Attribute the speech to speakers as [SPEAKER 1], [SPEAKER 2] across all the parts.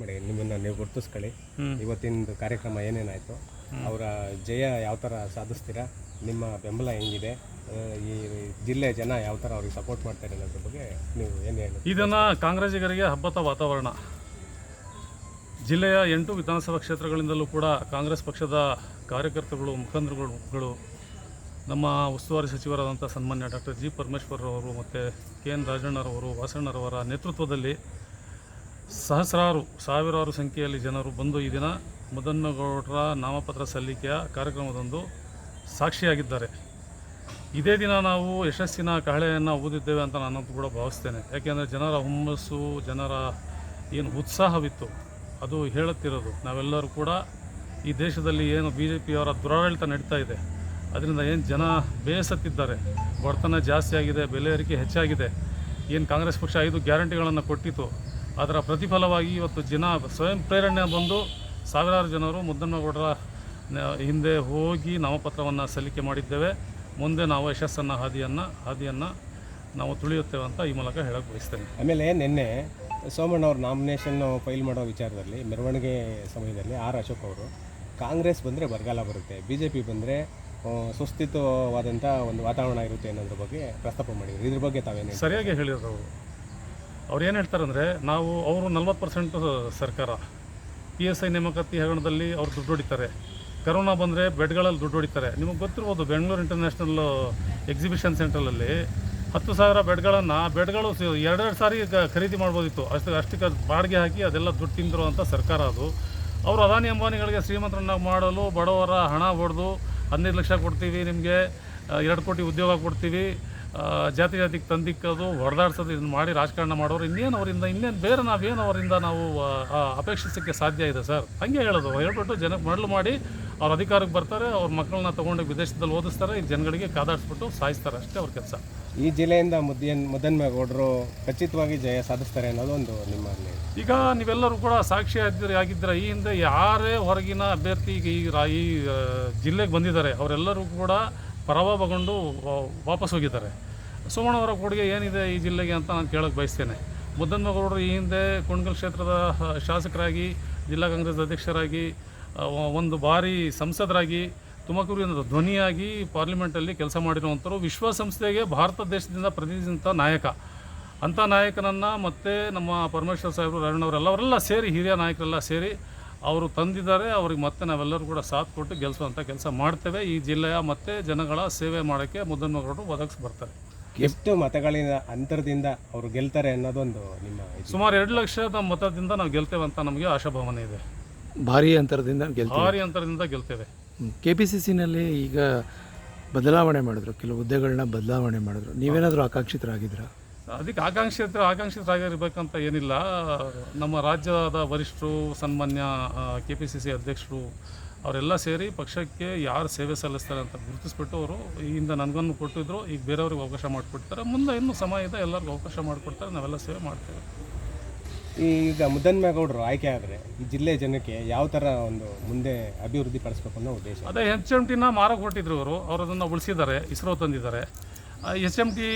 [SPEAKER 1] ಮಾಡಿ ನಿಮ್ಮನ್ನು ನೀವು ಗುರುತಿಸ್ಕೊಳ್ಳಿ. ಇವತ್ತಿನ ಕಾರ್ಯಕ್ರಮ ಏನೇನಾಯಿತು ಅವರ ಜಯ ಯಾವ ಥರ ಸಾಧಿಸ್ತೀರಾ ನಿಮ್ಮ ಬೆಂಬಲ ಹೆಂಗಿದೆ ಈ ಜಿಲ್ಲೆ ಜನ ಯಾವ ಥರ ಅವ್ರಿಗೆ ಸಪೋರ್ಟ್ ಮಾಡ್ತಾರೆ ಅನ್ನೋದ್ರ ಬಗ್ಗೆ ನೀವು ಏನು ಹೇಳಿ
[SPEAKER 2] ಇದನ್ನು ಕಾಂಗ್ರೆಸ್ಸಿಗರಿಗೆ ಹಬ್ಬದ ವಾತಾವರಣ. ಜಿಲ್ಲೆಯ ಎಂಟು ವಿಧಾನಸಭಾ ಕ್ಷೇತ್ರಗಳಿಂದಲೂ ಕೂಡ ಕಾಂಗ್ರೆಸ್ ಪಕ್ಷದ ಕಾರ್ಯಕರ್ತರುಗಳು ಮುಖಂಡರುಗಳು ನಮ್ಮ ಉಸ್ತುವಾರಿ ಸಚಿವರಾದಂಥ ಸನ್ಮಾನ್ಯ ಡಾಕ್ಟರ್ ಜಿ ಪರಮೇಶ್ವರ್ ಅವರು ಮತ್ತು ಕೆ ಎನ್ ರಾಜಣ್ಣರವರು ವಾಸಣ್ಣರವರ ನೇತೃತ್ವದಲ್ಲಿ ಸಹಸ್ರಾರು, ಸಾವಿರಾರು ಸಂಖ್ಯೆಯಲ್ಲಿ ಜನರು ಬಂದು ಈ ದಿನ ಮದನ್ನಗೌಡರ ನಾಮಪತ್ರ ಸಲ್ಲಿಕೆಯ ಕಾರ್ಯಕ್ರಮದೊಂದು ಸಾಕ್ಷಿಯಾಗಿದ್ದಾರೆ. ಇದೇ ದಿನ ನಾವು ಯಶಸ್ಸಿನ ಕಹಳೆಯನ್ನು ಊದಿದ್ದೇವೆ ಅಂತ ನಾನು ಕೂಡ ಭಾವಿಸ್ತೇನೆ. ಯಾಕೆಂದರೆ ಜನರ ಹುಮ್ಮಸ್ಸು, ಜನರ ಏನು ಉತ್ಸಾಹವಿತ್ತು, ಅದು ಹೇಳುತ್ತಿರೋದು. ನಾವೆಲ್ಲರೂ ಕೂಡ ಈ ದೇಶದಲ್ಲಿ ಏನು ಬಿ ಜೆ ಪಿಯವರ ದುರಾಡಳಿತ ನಡೀತಾ ಇದೆ, ಅದರಿಂದ ಏನು ಜನ ಬೇಸತ್ತಿದ್ದಾರೆ ಬಡತನ ಜಾಸ್ತಿ ಆಗಿದೆ, ಬೆಲೆ ಏರಿಕೆ ಹೆಚ್ಚಾಗಿದೆ, ಏನು ಕಾಂಗ್ರೆಸ್ ಪಕ್ಷ ಐದು ಗ್ಯಾರಂಟಿಗಳನ್ನು ಕೊಟ್ಟಿತ್ತು ಅದರ ಪ್ರತಿಫಲವಾಗಿ ಇವತ್ತು ಜನ ಸ್ವಯಂ ಪ್ರೇರಣೆ ಬಂದು ಸಾವಿರಾರು ಜನರು ಮುದ್ದನ್ನಗೌಡರ ನ- ಹಿಂದೆ ಹೋಗಿ ನಾಮಪತ್ರವನ್ನು ಸಲ್ಲಿಕೆ ಮಾಡಿದ್ದೇವೆ. ಮುಂದೆ ನಾವು ಯಶಸ್ಸನ್ನು ಹಾದಿಯನ್ನು ಹಾದಿಯನ್ನು ನಾವು ತುಳಿಯುತ್ತೇವೆ ಅಂತ ಈ ಮೂಲಕ ಹೇಳಕ್ಕೆ ಬಯಸ್ತೇನೆ.
[SPEAKER 1] ಆಮೇಲೆ ನಿನ್ನೆ ಸೋಮಣ್ಣ ಅವ್ರ ನಾಮಿನೇಷನ್ನು ಫೈಲ್ ಮಾಡೋ ವಿಚಾರದಲ್ಲಿ ಮೆರವಣಿಗೆ ಸಮಯದಲ್ಲಿ ಆರ್ ಅಶೋಕ್ ಅವರು ಕಾಂಗ್ರೆಸ್ ಬಂದರೆ ಬರಗಾಲ ಬರುತ್ತೆ ಬಿ ಜೆ ಪಿ ಬಂದರೆ ಸುಸ್ಥಿತವಾದಂಥ ಒಂದು ವಾತಾವರಣ ಇರುತ್ತೆ ಅನ್ನೋದ್ರ ಬಗ್ಗೆ ಪ್ರಸ್ತಾಪ ಮಾಡಿದರು. ಇದ್ರ ಬಗ್ಗೆ ತಾವೇನು
[SPEAKER 2] ಸರಿಯಾಗಿ ಹೇಳಿದ್ರು ಅವರು ಏನು ಹೇಳ್ತಾರಂದರೆ, ನಾವು ಅವರು ನಲ್ವತ್ತು ಪರ್ಸೆಂಟ್ ಸರ್ಕಾರ ಪಿ ಎಸ್ ಐ ನೇಮಕಾತಿ ಹಗರಣದಲ್ಲಿ ಅವ್ರು ದುಡ್ಡು ಹೊಡಿತಾರೆ. ಕರೋನಾ ಬಂದರೆ ಬೆಡ್ಗಳಲ್ಲಿ ದುಡ್ಡು ಹೊಡಿತಾರೆ. ನಿಮಗೆ ಗೊತ್ತಿರ್ಬೋದು ಬೆಂಗಳೂರು ಇಂಟರ್ನ್ಯಾಷನಲ್ ಎಕ್ಸಿಬಿಷನ್ ಸೆಂಟ್ರಲಲ್ಲಿ ಹತ್ತು ಸಾವಿರ ಬೆಡ್ಗಳನ್ನು, ಬೆಡ್ಗಳು ಎರಡೆರಡು ಸಾರಿ ಖರೀದಿ ಮಾಡ್ಬೋದಿತ್ತು. ಅಷ್ಟು ಅಷ್ಟಕ್ಕೆ ಬಾಡಿಗೆ ಹಾಕಿ ಅದೆಲ್ಲ ದುಡ್ಡು ತಿಂದಿರುವಂಥ ಸರ್ಕಾರ ಅದು. ಅವರು ಅದಾನಿ ಅಂಬಾನಿಗಳಿಗೆ ಶ್ರೀಮಂತರನ್ನ ಮಾಡಲು ಬಡವರ ಹಣ ಹೊಡೆದು ಹನ್ನೆರಡು ಲಕ್ಷ ಕೊಡ್ತೀವಿ ನಿಮಗೆ ಎರಡು ಕೋಟಿ ಉದ್ಯೋಗ ಕೊಡ್ತೀವಿ. ಜಾತಿ ಜಾತಿಗೆ ತಂದಿಕ್ಕೋದು ಹೊಡೆದಾಡ್ಸೋದು ಇದನ್ನು ಮಾಡಿ ರಾಜಕಾರಣ ಮಾಡೋರು. ಇನ್ನೇನು ಅವರಿಂದ ಇನ್ನೇನು ಬೇರೆ ನಾವೇನು ಅವರಿಂದ ನಾವು ಅಪೇಕ್ಷಿಸೋಕ್ಕೆ ಸಾಧ್ಯ ಇದೆ ಸರ್? ಹಂಗೆ ಹೇಳೋದು. ಹೇಳ್ಬಿಟ್ಟು ಜನಕ್ಕೆ ಮರಳು ಮಾಡಿ ಅವ್ರ ಅಧಿಕಾರಕ್ಕೆ ಬರ್ತಾರೆ ಅವ್ರ ಮಕ್ಕಳನ್ನ ತೊಗೊಂಡು ವಿದೇಶದಲ್ಲಿ ಓದಿಸ್ತಾರೆ ಈ ಜನಗಳಿಗೆ ಕಾದಾಡಿಸ್ಬಿಟ್ಟು ಸಾಯಿಸ್ತಾರೆ. ಅಷ್ಟೇ ಅವ್ರ ಕೆಲಸ.
[SPEAKER 1] ಈ ಜಿಲ್ಲೆಯಿಂದ ಮುದ್ದನ್ ಮುದ್ದನ್ಮೇಗೌಡರು ಖಚಿತವಾಗಿ ಜಯ ಸಾಧಿಸ್ತಾರೆ ಅನ್ನೋದು ಒಂದು ನಿಮ್ಮ ನಿರ್ಣಯ.
[SPEAKER 2] ಈಗ ನೀವೆಲ್ಲರೂ ಕೂಡ ಸಾಕ್ಷಿ ಆಗಿದ್ರೆ ಆಗಿದ್ದರೆ? ಈ ಹಿಂದೆ ಯಾರೇ ಹೊರಗಿನ ಅಭ್ಯರ್ಥಿ ಈಗ ಈ ರಾ- ಈ ಜಿಲ್ಲೆಗೆ ಬಂದಿದ್ದಾರೆ ಅವರೆಲ್ಲರೂ ಕೂಡ ಪರವಾಗಿ ವಾ- ವಾಪಸ್ ಹೋಗಿದ್ದಾರೆ. ಸೋಮಣ್ಣವರ ಕೊಡುಗೆ ಏನಿದೆ ಈ ಜಿಲ್ಲೆಗೆ ಅಂತ ನಾನು ಕೇಳಕ್ಕೆ ಬಯಸ್ತೇನೆ. ಮುದ್ದನ್ಮಗೌಡರು ಈ ಹಿಂದೆ ಕುಣಗಲ್ ಕ್ಷೇತ್ರದ ಶಾಸಕರಾಗಿ, ಜಿಲ್ಲಾ ಕಾಂಗ್ರೆಸ್ ಅಧ್ಯಕ್ಷರಾಗಿ ಒಂದು ಬಾರಿ ಸಂಸದರಾಗಿ, ತುಮಕೂರಿನ ಧ್ವನಿಯಾಗಿ ಪಾರ್ಲಿಮೆಂಟಲ್ಲಿ ಕೆಲಸ ಮಾಡಿರುವಂಥವ್ರು ವಿಶ್ವಸಂಸ್ಥೆಗೆ ಭಾರತ ದೇಶದಿಂದ ಪ್ರತಿನಿಧಿಸಿದಂಥ ನಾಯಕ. ಅಂಥ ನಾಯಕನನ್ನು ಮತ್ತು ನಮ್ಮ ಪರಮೇಶ್ವರ್ ಸಾಹೇಬರು ರಾಯಣ್ಣವರೆಲ್ಲವರೆಲ್ಲ ಸೇರಿ, ಹಿರಿಯ ನಾಯಕರೆಲ್ಲ ಸೇರಿ ಅವರು ತಂದಿದ್ದಾರೆ. ಅವ್ರಿಗೆ ಮತ್ತೆ ನಾವೆಲ್ಲರೂ ಕೂಡ ಸಾಥ್ ಕೊಟ್ಟು ಗೆಲ್ಲಿಸುವಂಥ ಕೆಲಸ ಮಾಡ್ತೇವೆ. ಈ ಜಿಲ್ಲೆಯ ಮತ್ತು ಜನಗಳ ಸೇವೆ ಮಾಡೋಕ್ಕೆ ಮುದ್ದನ್ಮಗೌಡರು ಒದಗಿಸಿ ಬರ್ತಾರೆ.
[SPEAKER 1] ಎಷ್ಟು ಮತಗಳಿಂದ ಅಂತರದಿಂದ ಅವರು ಗೆಲ್ತಾರೆ ಅನ್ನೋದೊಂದು ನಿಮ್ಮ ಇದು.
[SPEAKER 2] ಸುಮಾರು ಎರಡು ಲಕ್ಷದ ಮತದಿಂದ ನಾವು ಗೆಲ್ತೇವೆ ಅಂತ ನಮಗೆ ಆಶಾಭಾವನೆ ಇದೆ.
[SPEAKER 3] ಭಾರಿ ಅಂತರದಿಂದ ಗೆಲ್ತೀವಿ.
[SPEAKER 2] ಭಾರಿ ಅಂತರದಿಂದ ಗೆಲ್ತೇವೆ.
[SPEAKER 3] ಕೆ ಪಿ ಸಿ ಸಿನಲ್ಲಿ ಈಗ ಬದಲಾವಣೆ ಮಾಡಿದ್ರು. ಕೆಲವು ಹುದ್ದೆಗಳನ್ನ ಬದಲಾವಣೆ ಮಾಡಿದ್ರು. ನೀವೇನಾದರೂ ಆಕಾಂಕ್ಷಿತರಾಗಿದ್ದೀರಾ?
[SPEAKER 2] ಅದಕ್ಕೆ ಆಕಾಂಕ್ಷಿತರು ಆಕಾಂಕ್ಷಿತರಾಗಿರ್ಬೇಕಂತ ಏನಿಲ್ಲ. ನಮ್ಮ ರಾಜ್ಯದ ವರಿಷ್ಠರು ಸನ್ಮಾನ್ಯ ಕೆ ಪಿ ಸಿ ಸಿ ಅಧ್ಯಕ್ಷರು ಅವರೆಲ್ಲ ಸೇರಿ ಪಕ್ಷಕ್ಕೆ ಯಾರು ಸೇವೆ ಸಲ್ಲಿಸ್ತಾರೆ ಅಂತ ಗುರುತಿಸ್ಬಿಟ್ಟು ಅವರು ಈ ಹಿಂದೆ ನನಗನ್ನು ಕೊಟ್ಟಿದ್ರು ಈಗ ಬೇರೆಯವ್ರಿಗೆ ಅವಕಾಶ ಮಾಡಿಕೊಡ್ತಾರೆ. ಮುಂದೆ ಇನ್ನೂ ಸಮಯ ಇದೆ ಎಲ್ಲರಿಗೂ ಅವಕಾಶ ಮಾಡಿಕೊಡ್ತಾರೆ ನಾವೆಲ್ಲ ಸೇವೆ ಮಾಡ್ತೇವೆ.
[SPEAKER 1] ಈಗ ಮುದ್ದನ್ಮೇಗೌಡರು ಆಯ್ಕೆ ಆದರೆ ಈ ಜಿಲ್ಲೆ ಜನಕ್ಕೆ ಯಾವ ಥರ ಒಂದು ಮುಂದೆ ಅಭಿವೃದ್ಧಿ ಪಡಿಸ್ಬೇಕು ಅನ್ನೋ ಉದ್ದೇಶ?
[SPEAKER 2] ಅದೇ ಎಚ್ ಎಂ ಟಿನ ಮಾರಕ್ಕೆ ಹೊಟ್ಟಿದ್ರು ಅವರು. ಅವರು ಅದನ್ನು ಉಳಿಸಿದ್ದಾರೆ ಇಸ್ರೋ ತಂದಿದ್ದಾರೆ. ಎಚ್ ಎಂ ಟಿ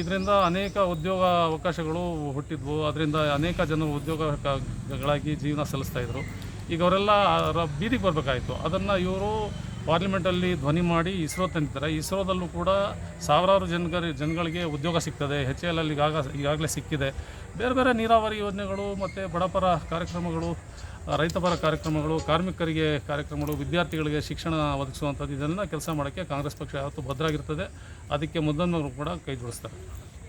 [SPEAKER 2] ಇದರಿಂದ ಅನೇಕ ಉದ್ಯೋಗ ಅವಕಾಶಗಳು ಹುಟ್ಟಿದ್ವು. ಅದರಿಂದ ಅನೇಕ ಜನರು ಉದ್ಯೋಗಗಳಾಗಿ ಜೀವನ ಸಲ್ಲಿಸ್ತಾ ಇದ್ದರು ಈಗ ಅವರೆಲ್ಲ ಬೀದಿಗೆ ಬರಬೇಕಾಯಿತು. ಅದನ್ನು ಇವರು ಪಾರ್ಲಿಮೆಂಟಲ್ಲಿ ಧ್ವನಿ ಮಾಡಿ ಇಸ್ರೋ ತಂದಿದ್ದಾರೆ. ಇಸ್ರೋದಲ್ಲೂ ಕೂಡ ಸಾವಿರಾರು ಜನಗರಿ ಜನಗಳಿಗೆ ಉದ್ಯೋಗ ಸಿಗ್ತದೆ. ಎಚ್ ಎಲ್ ಅಲ್ಲಿ ಈಗಾಗ ಈಗಾಗಲೇ ಸಿಕ್ಕಿದೆ. ಬೇರೆ ಬೇರೆ ನೀರಾವರಿ ಯೋಜನೆಗಳು ಮತ್ತು ಬಡಪರ ಕಾರ್ಯಕ್ರಮಗಳು ರೈತಪರ ಕಾರ್ಯಕ್ರಮಗಳು, ಕಾರ್ಮಿಕರಿಗೆ ಕಾರ್ಯಕ್ರಮಗಳು, ವಿದ್ಯಾರ್ಥಿಗಳಿಗೆ ಶಿಕ್ಷಣ ಒದಗಿಸುವಂಥದ್ದು ಇದೆಲ್ಲ ಕೆಲಸ ಮಾಡೋಕ್ಕೆ ಕಾಂಗ್ರೆಸ್ ಪಕ್ಷ ಯಾವತ್ತೂ ಭದ್ರಾಗಿರ್ತದೆ ಅದಕ್ಕೆ ಮುದ್ದನ್ನು ಕೂಡ ಕೈ ಜೋಡಿಸ್ತಾರೆ.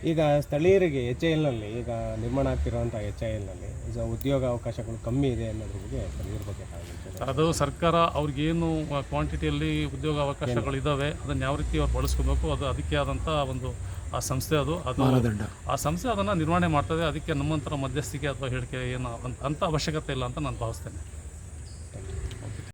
[SPEAKER 1] ಈಗ ಸ್ಥಳೀಯರಿಗೆ ಎಚ್ ಐ ಎಲ್ನಲ್ಲಿ ಈಗ ನಿರ್ಮಾಣ ಆಗ್ತಿರುವಂಥ ಎಚ್ ಐ ಎಲ್ನಲ್ಲಿ ಈಗ ಉದ್ಯೋಗ ಅವಕಾಶಗಳು ಕಮ್ಮಿ ಇದೆ ಅನ್ನೋದ್ರ ಬಗ್ಗೆ ಇದ್ರ ಬಗ್ಗೆ ಸರ್?
[SPEAKER 2] ಅದು ಸರ್ಕಾರ ಅವ್ರಿಗೇನು ಕ್ವಾಂಟಿಟಿಯಲ್ಲಿ ಉದ್ಯೋಗ ಅವಕಾಶಗಳು ಇದ್ದಾವೆ ಅದನ್ನು ಯಾವ ರೀತಿ ಅವ್ರು ಬಳಸ್ಕೋಬೇಕು ಅದು ಅದಕ್ಕೆ ಆದಂಥ ಒಂದು ಆ ಸಂಸ್ಥೆ ಅದು ಅದು ಆ ಸಂಸ್ಥೆ ಅದನ್ನು ನಿರ್ವಹಣೆ ಮಾಡ್ತದೆ ಅದಕ್ಕೆ ನಮ್ಮಂತರ ಮಧ್ಯಸ್ಥಿಕೆ ಅಥವಾ ಹೇಳಿಕೆ ಏನು ಅಂತ- ಅಂಥ ಅವಶ್ಯಕತೆ ಇಲ್ಲ ಅಂತ ನಾನು ಭಾವಿಸ್ತೇನೆ